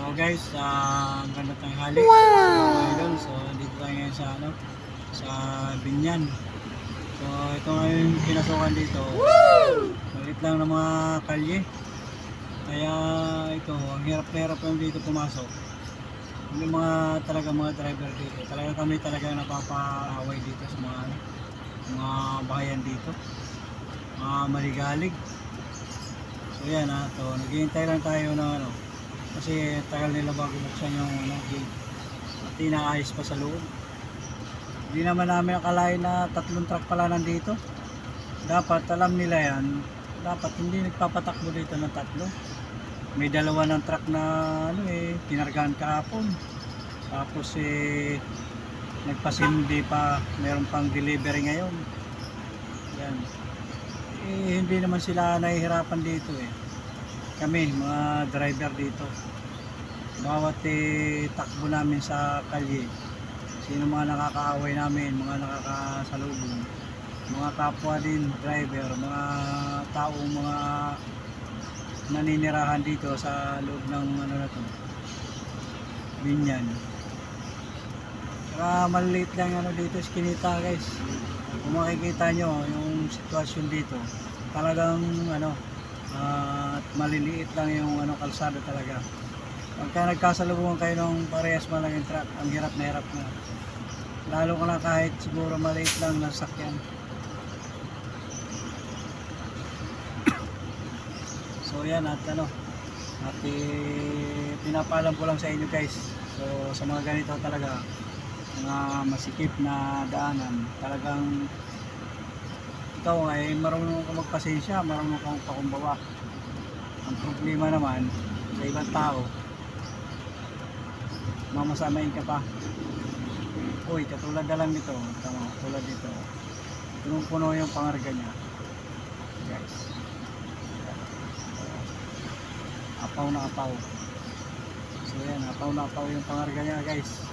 So guys, ah, ang ganda ng halik. Wow! Idol. So dito tayo ngayon sa ano, sa Binyan. So ito ngayon yung pinasukan dito. Malit lang ng mga kalye. Kaya ito, ang hirap na hirap lang dito pumasok. Yung mga talaga mga driver dito. Talaga kami talaga napapaaway dito sa mga mga bahayan dito. Mga maligalig. So yan ha, to, naghihintay lang tayo ng ano, kasi tagal nila bago buksan yung ano, gate. At inaayos pa sa loob. Hindi naman namin akalain na tatlong truck pala nandito. Dapat alam nila yan. Dapat hindi nagpapatakbo dito ng tatlo. May dalawa ng truck na ano eh, tinargahan kahapon. Tapos eh, nagpasindi pa, meron pang delivery ngayon. Yan. Eh, hindi naman sila nahihirapan dito eh. Kami, mga driver dito. Bawat eh, takbo namin sa kalye, sino mga nakakaaway namin, mga nakakasalubong, mga kapwa din driver, mga taong mga naninirahan dito sa loob ng ano na to, binyan. Saka maliit lang ano dito, skinita guys. Kung makikita nyo yung sitwasyon dito, talagang ano, at maliliit lang yung ano kalsada talaga. Pagka nagkasalubungan kayo ng parehas malaking truck, ang hirap na hirap na. Lalo ko na kahit siguro maliit lang na sakyan. So yan at ano, at eh, pinapaalam ko lang sa inyo guys. So sa mga ganito talaga, mga masikip na daanan, talagang ikaw ay marunong ka magpasensya, marunong kang pakumbawa. Ang problema naman sa ibang tao, mamasamain ka pa. Uy, katulad na lang nito, tama, tulad dito. Punong-puno yung pangarga niya. Guys. Apaw na apaw. So yan, apaw na apaw yung pangarga niya guys.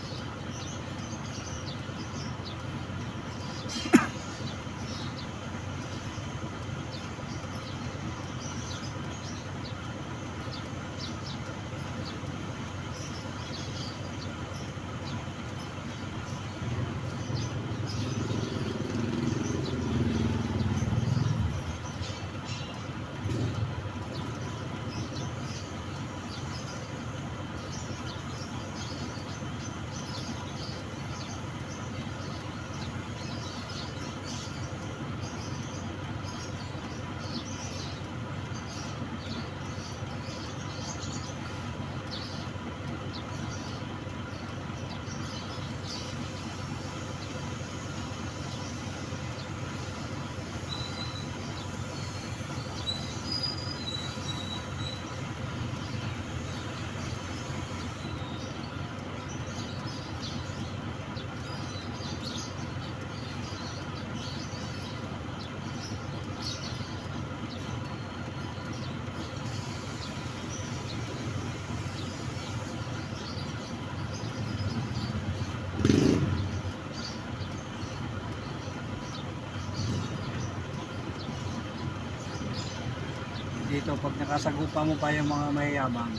Dito pag nakasagupa mo pa yung mga mayayabang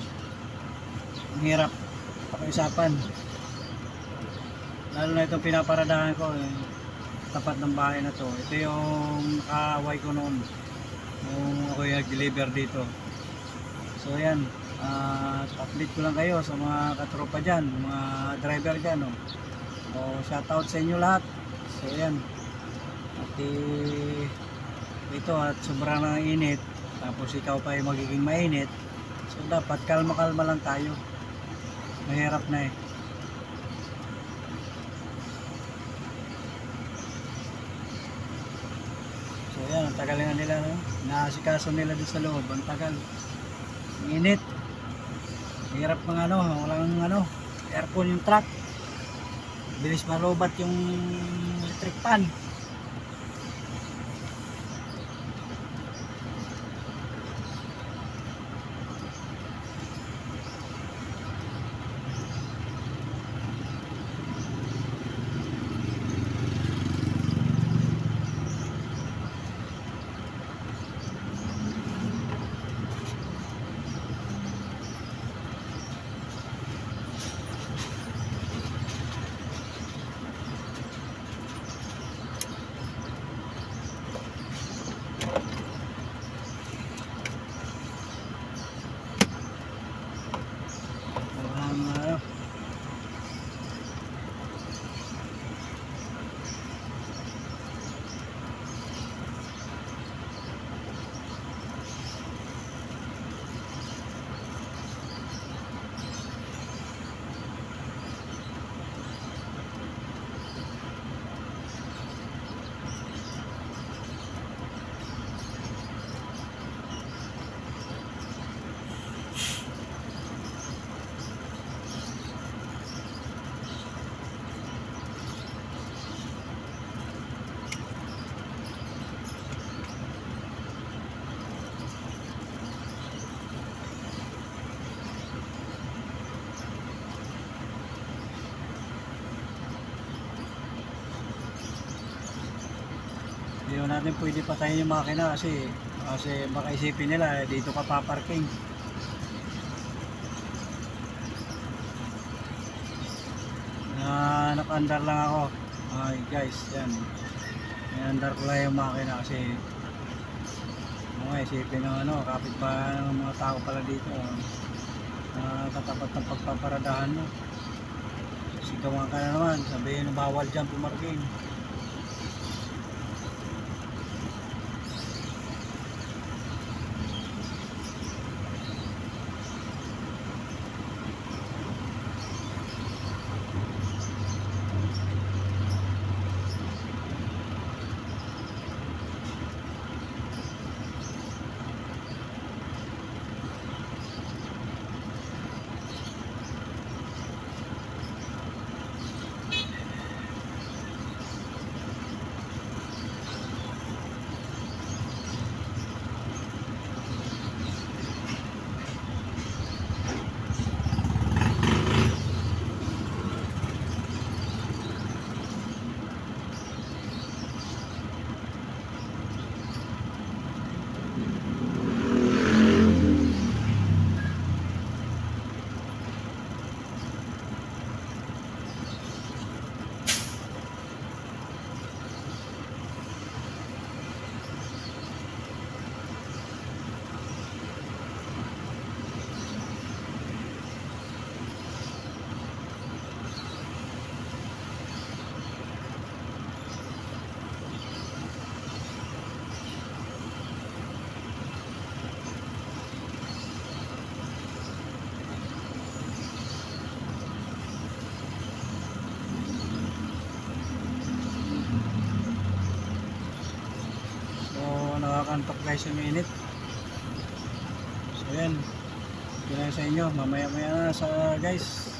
ang hirap pakiusapan lalo na itong pinaparadahan ko eh, tapat ng bahay na to. Ito yung kaaway ko noon nung ako yung nag-deliver dito. So yan uh, update ko lang kayo sa mga katropa dyan mga driver dyan no? so shout out sa inyo lahat. So yan. At eh, ito at sobrang init tapos ikaw pa ay magiging mainit. So dapat kalma kalma lang tayo. Mahirap na eh. So yan. Ang tagal nga nila no? naasikaso nila doon sa loob. Ang tagal. Init. Hirap mga ano walang ano aircon yung truck. Bilis marobat yung electric pan Hindi natin pwede patayin yung makina kasi kasi baka isipin nila eh, dito ka paparking. Na naka-andar lang ako. Ay guys, yan. Nandar ko lang yung makina kasi mga isipin ng ano, kapit pa ng mga tao pala dito. Uh, katapat ng pagpaparadahan mo. Sigawan ka na naman, sabihin bawal dyan pumarking. Nakakantok guys yung init. So, yan. Yun sa inyo. Mamaya-maya na sa guys.